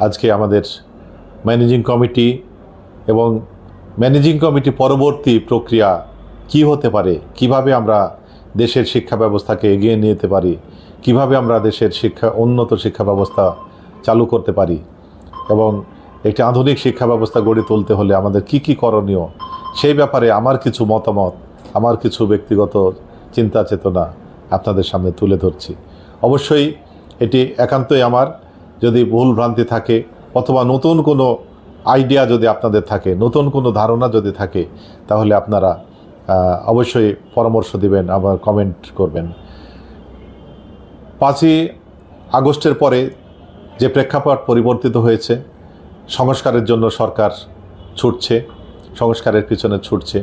আজকে আমাদের managing committee এবং ম্যানেজিং কমিটি পরবর্তী প্রক্রিয়া কি হতে পারে? কীভাবে আমরা দেশের শিক্ষা ব্যবস্থাকে এগিয়ে নিয়ে যেতে পারি? কীভাবে আমরা দেশের শিক্ষা, উন্নত শিক্ষা ব্যবস্থা চালু করতে পারি? এবং একটি আধুনিক শিক্ষা ব্যবস্থা গড়ে তুলতে হলে আমাদের কি কি করণীয়? সেই ব্যাপারে আমার কিছু মতামত, আমার কিছু ব্যক্তিগত চিন্তা চেতনা আপনাদের সামনে তুলে ধরছি। অবশ্যই এটি একান্তই আমার যদি ভুল ভ্রান্তি থাকে, অথবা নতুন কোনো আইডিয়া যদি আপনাদের থাকে, নতুন কোনো ধারণা যদি থাকে, তাহলে আপনারা অবশ্যই পরামর্শ দিবেন, আবার কমেন্ট করবেন। পাঁচই আগস্টের পরে যে প্রেক্ষাপট পরিবর্তিত হয়েছে, সংস্কারের জন্য সরকার ছুটছে, সংস্কারের পিছনে ছুটছে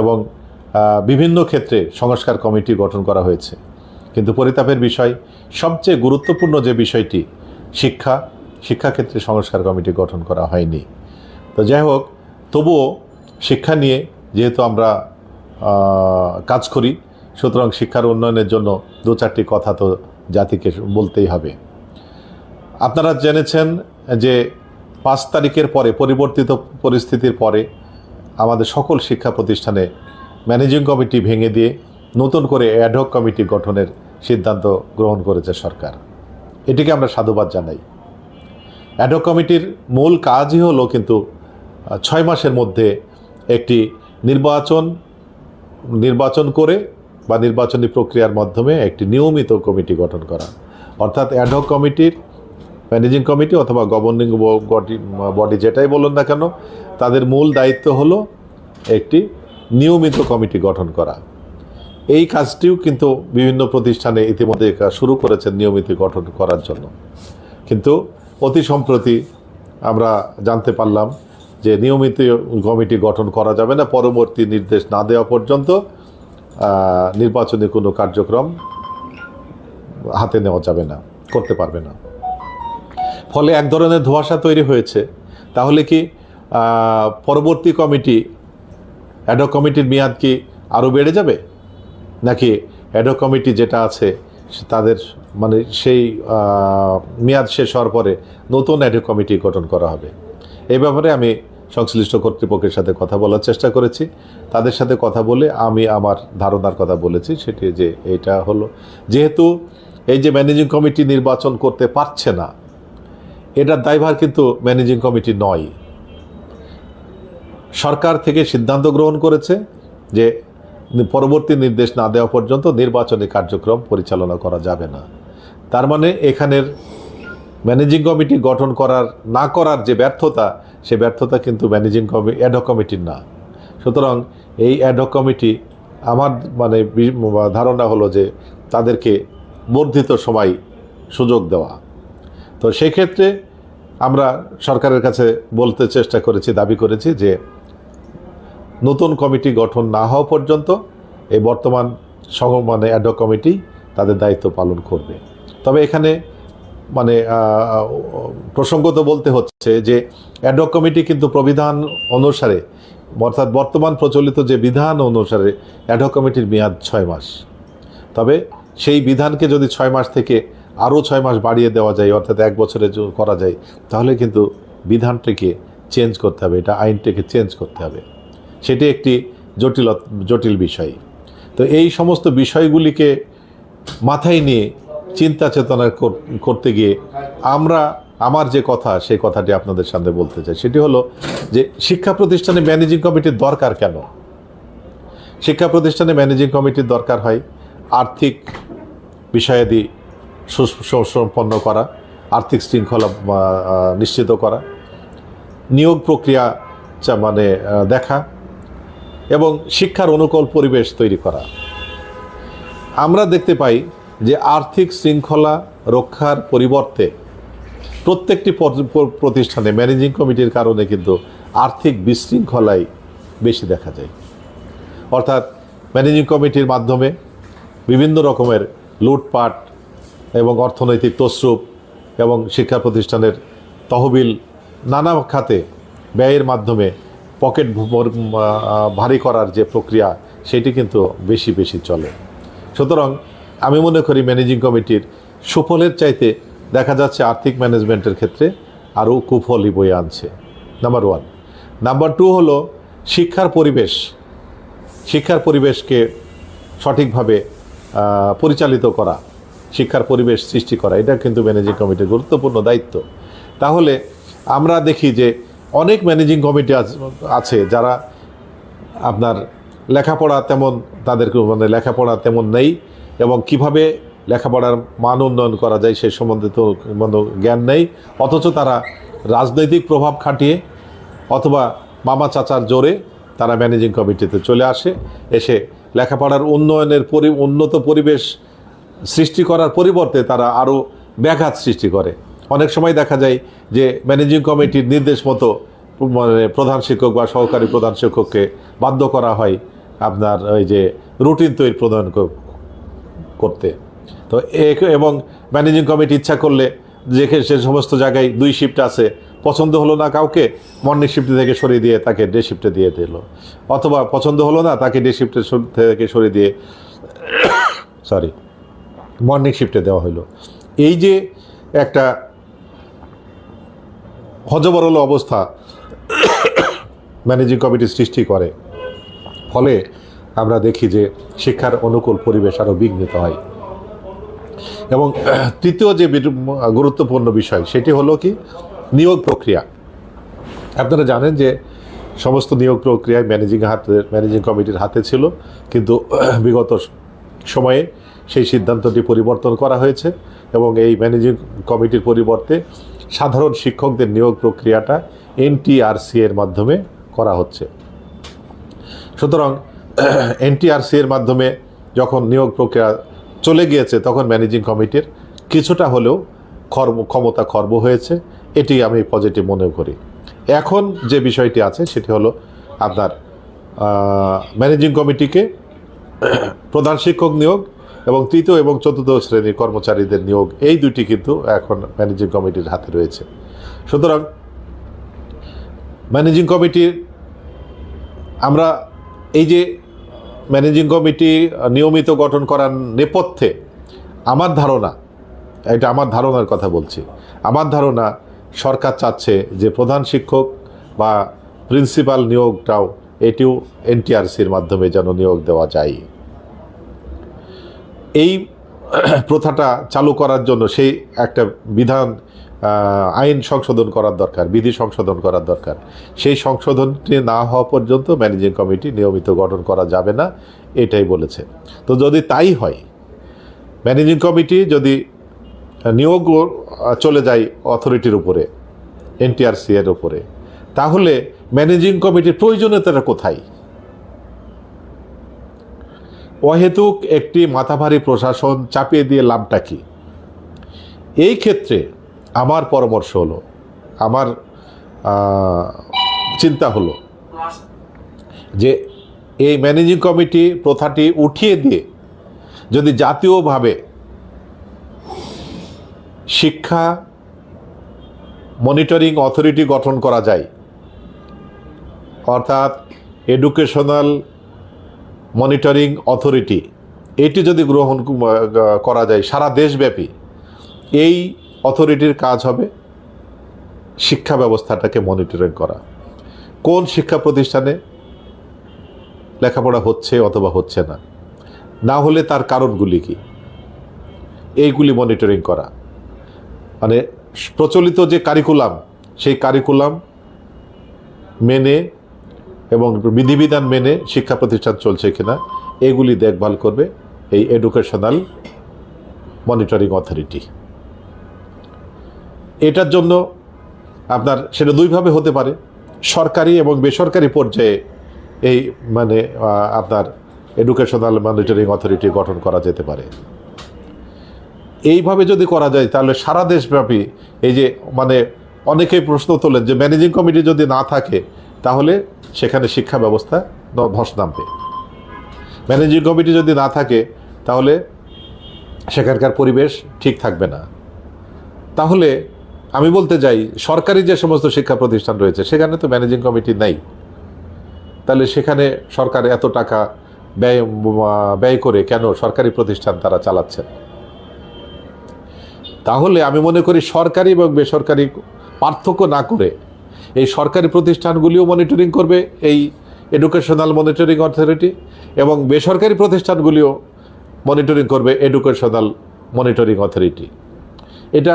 এবং বিভিন্ন ক্ষেত্রে সংস্কার কমিটি গঠন করা হয়েছে। কিন্তু পরিতাপের বিষয়, সবচেয়ে গুরুত্বপূর্ণ যে বিষয়টি শিক্ষা, শিক্ষাক্ষেত্রে সংস্কার কমিটি গঠন করা হয়নি। তো যাই হোক, তবুও শিক্ষা নিয়ে যেহেতু আমরা কাজ করি, সুতরাং শিক্ষার উন্নয়নের জন্য দু চারটি কথা তো জাতিকে বলতেই হবে। আপনারা জেনেছেন যে পাঁচ তারিখের পরে, পরিবর্তিত পরিস্থিতির পরে আমাদের সকল শিক্ষা প্রতিষ্ঠানে ম্যানেজিং কমিটি ভেঙে দিয়ে নতুন করে অ্যাডহক কমিটি গঠনের সিদ্ধান্ত গ্রহণ করেছে সরকার। এটিকে আমরা সাধুবাদ জানাই। অ্যাডহক কমিটির মূল কাজই হলো কিন্তু ছয় মাসের মধ্যে একটি নির্বাচন নির্বাচন করে বা নির্বাচনী প্রক্রিয়ার মাধ্যমে একটি নিয়মিত কমিটি গঠন করা। অর্থাৎ অ্যাডহক কমিটির ম্যানেজিং কমিটি অথবা গভর্নিং বডি যেটাই বলুন না কেন, তাদের মূল দায়িত্ব হলো একটি নিয়মিত কমিটি গঠন করা। এই কাজটিও কিন্তু বিভিন্ন প্রতিষ্ঠানে ইতিমধ্যে শুরু করেছেন নিয়মিত গঠন করার জন্য। কিন্তু অতি সম্প্রতি আমরা জানতে পারলাম যে নিয়মিত কমিটি গঠন করা যাবে না, পরবর্তী নির্দেশ না দেওয়া পর্যন্ত নির্বাচনী কোনো কার্যক্রম হাতে নেওয়া যাবে না, করতে পারবে না। ফলে এক ধরনের ধোঁয়াশা তৈরি হয়েছে। তাহলে কি পরবর্তী কমিটি অ্যাডক কমিটির মেয়াদ কি আরও বেড়ে যাবে? নাকি অ্যাডো কমিটি যেটা আছে, তাদের মানে সেই মেয়াদ শেষ হওয়ার পরে নতুন অ্যাডক কমিটি গঠন করা হবে। এই ব্যাপারে আমি সংশ্লিষ্ট কর্তৃপক্ষের সাথে কথা বলার চেষ্টা করেছি। তাদের সাথে কথা বলে আমি আমার ধারণার কথা বলেছি, সেটি যে এটা হলো। যেহেতু এই যে ম্যানেজিং কমিটি নির্বাচন করতে পারছে না, এটার দায়ভার কিন্তু ম্যানেজিং কমিটি নয়। সরকার থেকে সিদ্ধান্ত গ্রহণ করেছে যে পরবর্তী নির্দেশ না দেওয়া পর্যন্ত নির্বাচনী কার্যক্রম পরিচালনা করা যাবে না। তার মানে এখানের ম্যানেজিং কমিটি গঠন করার, না করার যে ব্যর্থতা, সে ব্যর্থতা কিন্তু ম্যানেজিং কমি অ্যাডহক কমিটির না। সুতরাং এই অ্যাডহক কমিটি আমার মানে ধারণা হলো যে তাদেরকে বর্ধিত সময় সুযোগ দেওয়া। তো সেক্ষেত্রে আমরা সরকারের কাছে বলতে চেষ্টা করেছি, দাবি করেছি যে নতুন কমিটি গঠন না হওয়া পর্যন্ত এই বর্তমান মানে অ্যাডক কমিটি তাদের দায়িত্ব পালন করবে। তবে এখানে মানে প্রসঙ্গত বলতে হচ্ছে যে অ্যাডক কমিটি কিন্তু প্রবিধান অনুসারে, অর্থাৎ বর্তমান প্রচলিত যে বিধান অনুসারে অ্যাডক কমিটির মেয়াদ ছয় মাস। তবে সেই বিধানকে যদি ছয় মাস থেকে আরও ছয় মাস বাড়িয়ে দেওয়া যায়, অর্থাৎ এক বছরে করা যায়, তাহলে কিন্তু বিধানটিকে চেঞ্জ করতে হবে, এটা আইনটিকে চেঞ্জ করতে হবে। সেটি একটি জটিল জটিল বিষয়। তো এই সমস্ত বিষয়গুলিকে মাথায় নিয়ে চিন্তা চেতনা কর- করতে গিয়ে আমরা, আমার যে কথা, সেই কথাটি আপনাদের সামনে বলতে চাই। সেটি হলো যে শিক্ষা প্রতিষ্ঠানে ম্যানেজিং কমিটির দরকার কেন? শিক্ষা প্রতিষ্ঠানে ম্যানেজিং কমিটির দরকার হয় আর্থিক বিষয়াদি সুসম্পন্ন করা, আর্থিক শৃঙ্খলা নিশ্চিত করা, নিয়োগ প্রক্রিয়া মানে দেখা এবং শিক্ষার অনুকূল পরিবেশ তৈরি করা। আমরা দেখতে পাই যে আর্থিক শৃঙ্খলা রক্ষার পরিবর্তে প্রত্যেকটি প্রতিষ্ঠানে ম্যানেজিং কমিটির কারণে কিন্তু আর্থিক বিশৃঙ্খলাই বেশি দেখা যায়। অর্থাৎ ম্যানেজিং কমিটির মাধ্যমে বিভিন্ন রকমের লুটপাট এবং অর্থনৈতিক তসরূপ এবং শিক্ষা প্রতিষ্ঠানের তহবিল নানা খাতে ব্যয়ের মাধ্যমে পকেট ভর- করার যে প্রক্রিয়া, সেটি কিন্তু বেশি বেশি চলে। সুতরাং আমি মনে করি ম্যানেজিং কমিটির সুফলের চাইতে দেখা যাচ্ছে আর্থিক ম্যানেজমেন্টের ক্ষেত্রে আরও কুফলই বয়ে আনছে। নাম্বার ওয়ান নাম্বার টু হলো শিক্ষার পরিবেশ। শিক্ষার পরিবেশকে সঠিকভাবে পরিচালিত করা, শিক্ষার পরিবেশ সৃষ্টি করা, এটা কিন্তু ম্যানেজিং কমিটির গুরুত্বপূর্ণ দায়িত্ব। তাহলে আমরা দেখি যে অনেক ম্যানেজিং কমিটি আছ- যারা আপনার লেখাপড়া তেমন তাদেরকে মানে লেখাপড়া তেমন নেই এবং কীভাবে লেখাপড়ার মান উন্নয়ন করা যায় সে সম্বন্ধে তো কোনো জ্ঞান নেই। অথচ তারা রাজনৈতিক প্রভাব খাটিয়ে অথবা মামা চাচার জোরে তারা ম্যানেজিং কমিটিতে চলে আসে, এসে লেখাপড়ার উন্নয়নের পরি, উন্নত পরিবেশ সৃষ্টি করার পরিবর্তে তারা আরও ব্যাঘাত সৃষ্টি করে। অনেক সময় দেখা যায় যে ম্যানেজিং কমিটির নির্দেশ মতো মানে প্রধান শিক্ষক বা সহকারী প্রধান শিক্ষককে বাধ্য করা হয় আপনার ওই যে রুটিন তৈরি প্রদান করতে। তো এবং ম্যানেজিং কমিটি ইচ্ছা করলে যেখে সে সমস্ত জায়গায় দুই শিফট আছে, পছন্দ হলো না কাউকে মর্নিং শিফট থেকে সরিয়ে দিয়ে তাকে ডে শিফটে দিয়ে দিল। অথবা পছন্দ হলো না, তাকে ডে শিফটে থেকে সরিয়ে দিয়ে সরি মর্নিং শিফটে দেওয়া হলো এই যে একটা হজবরল অবস্থা ম্যানেজিং কমিটি সৃষ্টি করে। ফলে আমরা দেখি যে শিক্ষার অনুকূল পরিবেশ আরও বিঘ্নিত হয়। এবং তৃতীয় যে গুরুত্বপূর্ণ বিষয়, সেটি হলো কি? নিয়োগ প্রক্রিয়া। আপনারা জানেন যে সমস্ত নিয়োগ প্রক্রিয়ায় ম্যানেজিং হাতে ম্যানেজিং কমিটির হাতে ছিল, কিন্তু বিগত সময়ে সেই সিদ্ধান্তটি পরিবর্তন করা হয়েছে এবং এই ম্যানেজিং কমিটির পরিবর্তে সাধারণ শিক্ষকদের নিয়োগ প্রক্রিয়াটা এনটিআরসি এর মাধ্যমে করা হচ্ছে। সুতরাং, এনটিআরসি এর মাধ্যমে যখন নিয়োগ প্রক্রিয়া চলে গিয়েছে, তখন ম্যানেজিং কমিটির কিছুটা হলেও খর্ব, ক্ষমতা খর্ব হয়েছে। এটি আমি পজিটিভ মনে করি। এখন যে বিষয়টি আছে, সেটি হলো আপনার ম্যানেজিং কমিটিকে প্রধান শিক্ষক নিয়োগ এবং তৃতীয় এবং চতুর্থ শ্রেণির কর্মচারীদের নিয়োগ, এই দুটি কিন্তু এখন ম্যানেজিং কমিটির হাতে রয়েছে। সুতরাং ম্যানেজিং কমিটির আমরা এই যে ম্যানেজিং কমিটি নিয়মিত গঠন করার নেপথ্যে আমার ধারণা, এটা আমার ধারণার কথা বলছি, আমার ধারণা সরকার চাচ্ছে যে প্রধান শিক্ষক বা প্রিন্সিপাল নিয়োগটাও এটিও এনটিআরসির মাধ্যমে যেন নিয়োগ দেওয়া যায়। এই প্রথাটা চালু করার জন্য সেই একটা বিধান আইন সংশোধন করার দরকার, বিধি সংশোধন করার দরকার। সেই সংশোধনটি না হওয়া পর্যন্ত ম্যানেজিং কমিটি নিয়মিত গঠন করা যাবে না, এটাই বলেছে। তো যদি তাই হয়, ম্যানেজিং কমিটি যদি নিয়োগ চলে যায় অথরিটির উপরে, এনটিআরসি এর উপরে, তাহলে ম্যানেজিং কমিটির প্রয়োজনীয়তাটা কোথায়? অহেতুক একটি মাথাভারী প্রশাসন চাপিয়ে দিয়ে লাভটা কি? এই ক্ষেত্রে আমার পরামর্শ হলো, আমার চিন্তা হলো যে এই ম্যানেজিং কমিটি প্রথাটি উঠিয়ে দিয়ে যদি জাতীয়ভাবে শিক্ষা মনিটরিং অথরিটি গঠন করা যায়, অর্থাৎ এডুকেশনাল মনিটরিং অথরিটি এটি যদি গ্রহণ করা যায় সারা দেশব্যাপী, এই অথরিটির কাজ হবে শিক্ষা ব্যবস্থাটাকে মনিটরিং করা। কোন শিক্ষা প্রতিষ্ঠানে লেখাপড়া হচ্ছে অথবা হচ্ছে না? না হলে তার কারণগুলি কি? এইগুলি মনিটরিং করা। মানে প্রচলিত যে কারিকুলাম সেই কারিকুলাম মেনে এবং বিধিবিধান মেনে শিক্ষা প্রতিষ্ঠান চলছে কিনা, এগুলি দেখভাল করবে এই এডুকেশনাল মনিটরিং অথরিটি এটার জন্য আপনার সেটা দুইভাবে হতে পারে, সরকারি এবং বেসরকারি পর্যায়ে এই মানে আপনার এডুকেশনাল মনিটরিং অথরিটি গঠন করা যেতে পারে। এইভাবে যদি করা যায়, তাহলে সারা দেশব্যাপী এই যে মানে অনেকেই প্রশ্ন তোলেন যে ম্যানেজিং কমিটি যদি না থাকে তাহলে সেখানে শিক্ষা ব্যবস্থা ধস নামবে। ম্যানেজিং কমিটি যদি না থাকে, তাহলে সেখানকার পরিবেশ ঠিক থাকবে না। তাহলে আমি বলতে যাই সরকারি যে সমস্ত শিক্ষা প্রতিষ্ঠান রয়েছে, সেখানে তো ম্যানেজিং কমিটি নেই। তাহলে সেখানে সরকার এত টাকা ব্যয় ব্যয় করে কেন সরকারি প্রতিষ্ঠান তারা চালাচ্ছেন তাহলে আমি মনে করি সরকারি এবং বেসরকারি পার্থক্য না করে এই সরকারি প্রতিষ্ঠানগুলিও মনিটরিং করবে এই এডুকেশনাল মনিটরিং অথরিটি এবং বেসরকারি প্রতিষ্ঠানগুলিও মনিটরিং করবে এডুকেশনাল মনিটরিং অথরিটি এটা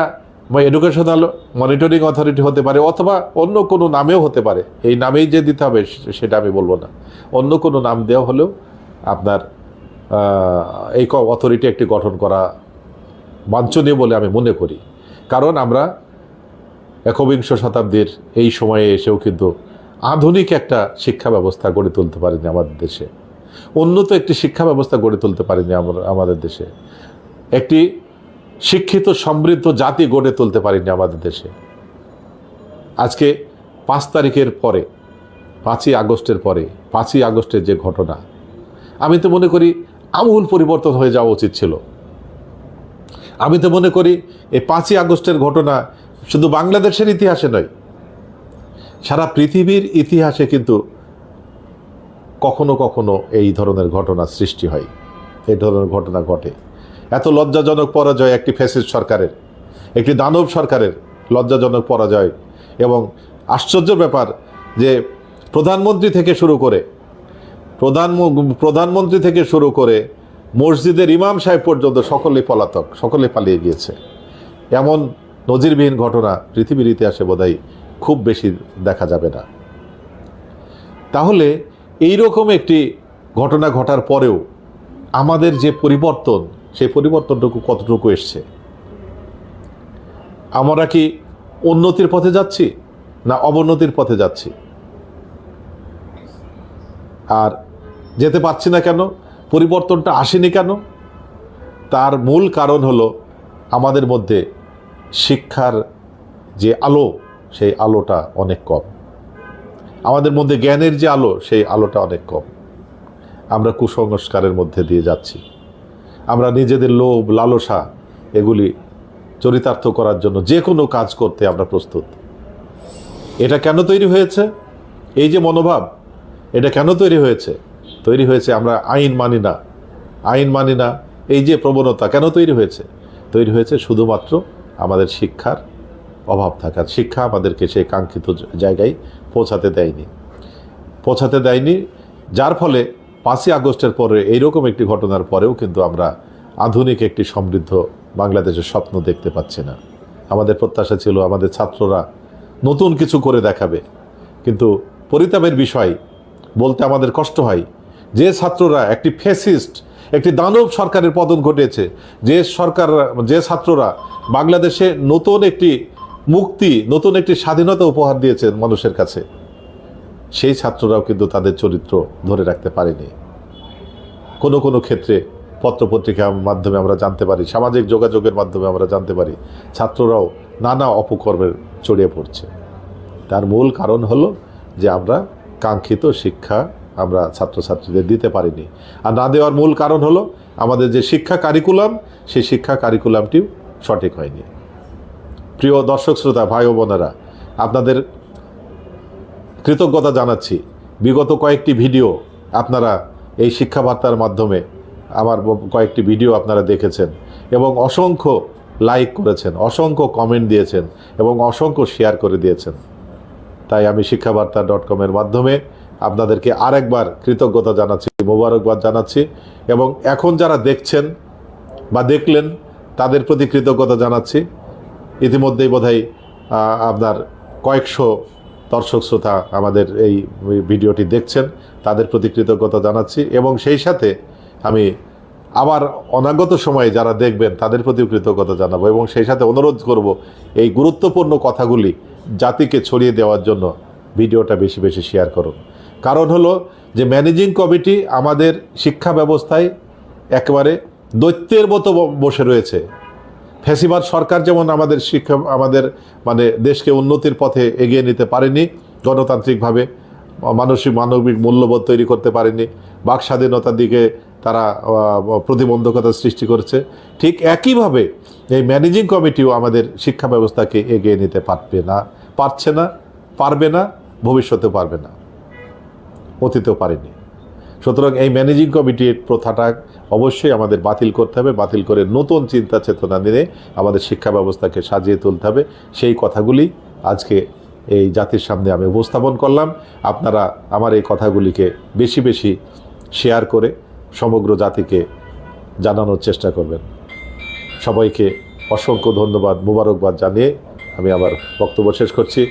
এডুকেশনাল মনিটরিং অথরিটি হতে পারে অথবা অন্য কোনো নামেও হতে পারে। এই নামেই যে দিতে হবে সেটা আমি বলব না। অন্য কোনো নাম দেওয়া হলেও আপনার এই অথরিটি একটি গঠন করা বাঞ্ছনীয় বলে আমি মনে করি। কারণ আমরা একবিংশ শতাব্দীর এই সময়ে এসেও কিন্তু আধুনিক একটা শিক্ষা ব্যবস্থা গড়ে তুলতে পারিনি আমাদের দেশে। উন্নত একটি শিক্ষা ব্যবস্থা গড়ে তুলতে পারিনি আমাদের দেশে। একটি শিক্ষিত সমৃদ্ধ জাতি গড়ে তুলতে পারিনি আমাদের দেশে। আজকে পাঁচ তারিখের পরে, পাঁচই আগস্টের পরে, পাঁচই আগস্টের যে ঘটনা, আমি তো মনে করি আমূল পরিবর্তন হয়ে যাওয়া উচিত ছিল। আমি তো মনে করি এই পাঁচই আগস্টের ঘটনা শুধু বাংলাদেশের ইতিহাসে নয়, সারা পৃথিবীর ইতিহাসে কিন্তু কখনো কখনো এই ধরনের ঘটনা সৃষ্টি হয়। এই ধরনের ঘটনা ঘটে। এত লজ্জাজনক পরাজয় একটি ফ্যাসিস্ট সরকারের, একটি দানব সরকারের লজ্জাজনক পরাজয় এবং আশ্চর্য ব্যাপার যে প্রধানমন্ত্রী থেকে শুরু করে, প্রধান প্রধানমন্ত্রী থেকে শুরু করে মসজিদের ইমাম সাহেব পর্যন্ত সকলেই পলাতক সকলে পালিয়ে গিয়েছে। এমন নজিরবিহীন ঘটনা পৃথিবীর ইতিহাসে বোধহয় খুব বেশি দেখা যাবে না। তাহলে এই রকম একটি ঘটনা ঘটার পরেও আমাদের যে পরিবর্তন, সেই পরিবর্তনটুকু কতটুকু এসছে? আমরা কি উন্নতির পথে যাচ্ছি না অবনতির পথে যাচ্ছি? আর যেতে পারছি না কেন? পরিবর্তনটা আসেনি কেন? তার মূল কারণ হলো আমাদের মধ্যে শিক্ষার যে আলো, সেই আলোটা অনেক কম। আমাদের মধ্যে জ্ঞানের যে আলো, সেই আলোটা অনেক কম। আমরা কুসংস্কারের মধ্যে দিয়ে যাচ্ছি। আমরা নিজেদের লোভ, লালসা, এগুলি চরিতার্থ করার জন্য যে কোনো কাজ করতে আমরা প্রস্তুত। এটা কেন তৈরি হয়েছে? এই যে মনোভাব, এটা কেন তৈরি হয়েছে? তৈরি হয়েছে আমরা আইন মানি না। আইন মানি না, এই যে প্রবণতা কেন তৈরি হয়েছে? তৈরি হয়েছে শুধুমাত্র আমাদের শিক্ষার অভাব থাকার শিক্ষা আমাদেরকে সেই কাঙ্ক্ষিত জায়গায় পৌঁছাতে দেয়নি। পৌঁছাতে দেয়নি, যার ফলে পাঁচই আগস্টের পরে এইরকম একটি ঘটনার পরেও কিন্তু আমরা আধুনিক একটি সমৃদ্ধ বাংলাদেশের স্বপ্ন দেখতে পাচ্ছি না। আমাদের প্রত্যাশা ছিল, আমাদের ছাত্ররা নতুন কিছু করে দেখাবে। কিন্তু পরিতাপের বিষয় বলতে আমাদের কষ্ট হয়, যে ছাত্ররা একটি ফেসিস্ট একটি দানব সরকারের পতন ঘটেছে যে সরকার, যে ছাত্ররা বাংলাদেশে নতুন একটি মুক্তি, নতুন একটি স্বাধীনতা উপহার দিয়েছেন মানুষের কাছে, সেই ছাত্ররাও কিন্তু তাদের চরিত্র ধরে রাখতে পারেনি। কোনো কোনো ক্ষেত্রে পত্রপত্রিকার মাধ্যমে আমরা জানতে পারি, সামাজিক যোগাযোগের মাধ্যমে আমরা জানতে পারি, ছাত্ররাও নানা অপকর্মের জড়িয়ে পড়ছে। তার মূল কারণ হলো যে আমরা কাঙ্ক্ষিত শিক্ষা আমরা ছাত্রছাত্রীদের দিতে পারিনি। আর না দেওয়ার মূল কারণ হলো আমাদের যে শিক্ষা কারিকুলাম সেই শিক্ষা কারিকুলামটিও সঠিক হয়নি। প্রিয় দর্শক শ্রোতা, ভাই ও বোনেরা, আপনাদের কৃতজ্ঞতা জানাচ্ছি। বিগত কয়েকটি ভিডিও আপনারা এই শিক্ষাবার্তার মাধ্যমে আমার কয়েকটি ভিডিও আপনারা দেখেছেন এবং অসংখ্য লাইক করেছেন, অসংখ্য কমেন্ট দিয়েছেন এবং অসংখ্য শেয়ার করে দিয়েছেন। তাই আমি শিক্ষাবার্তা ডট কমের মাধ্যমে আপনাদেরকে আরেকবার কৃতজ্ঞতা জানাচ্ছি, মোবারকবাদ জানাচ্ছি এবং এখন যারা দেখছেন বা দেখলেন, তাদের প্রতি কৃতজ্ঞতা জানাচ্ছি। ইতিমধ্যেই বোধহয় আপনার কয়েকশো দর্শক শ্রোতা আমাদের এই ভিডিওটি দেখছেন, তাদের প্রতি কৃতজ্ঞতা জানাচ্ছি এবং সেই সাথে আমি আবার অনাগত সময়ে যারা দেখবেন, তাদের প্রতিও কৃতজ্ঞতা জানাব এবং সেই সাথে অনুরোধ করব এই গুরুত্বপূর্ণ কথাগুলি জাতিকে ছড়িয়ে দেওয়ার জন্য ভিডিওটা বেশি বেশি শেয়ার করুন কারণ হলো যে ম্যানেজিং কমিটি আমাদের শিক্ষা ব্যবস্থায় একেবারে দৈত্যের মতো বসে রয়েছে। ফ্যাসিবাদ সরকার যেমন আমাদের শিক্ষা, আমাদের মানে দেশকে উন্নতির পথে এগিয়ে নিতে পারেনি, গণতান্ত্রিকভাবে মানসিক, মানবিক মূল্যবোধ তৈরি করতে পারেনি, বাক স্বাধীনতার দিকে তারা প্রতিবন্ধকতা সৃষ্টি করেছে। ঠিক একইভাবে এই ম্যানেজিং কমিটিও আমাদের শিক্ষা ব্যবস্থাকে এগিয়ে নিতে পারবে না, পারছে না, পারবে না। ভবিষ্যতে পারবে না, অতীতেও পারেনি। সুতরাং এই ম্যানেজিং কমিটির প্রথাটা অবশ্যই আমাদের বাতিল করতে হবে, বাতিল করে নতুন চিন্তা চেতনা নিয়ে আমাদের শিক্ষা ব্যবস্থাকে সাজিয়ে তুলতে হবে। সেই কথাগুলি আজকে এই জাতির সামনে আমি উপস্থাপন করলাম। আপনারা আমার এই কথাগুলিকে বেশি বেশি শেয়ার করে সমগ্র জাতিকে জানানোর চেষ্টা করবেন। সবাইকে অসংখ্য ধন্যবাদ, মুবারকবাদ জানিয়ে আমি আমার বক্তব্য শেষ করছি।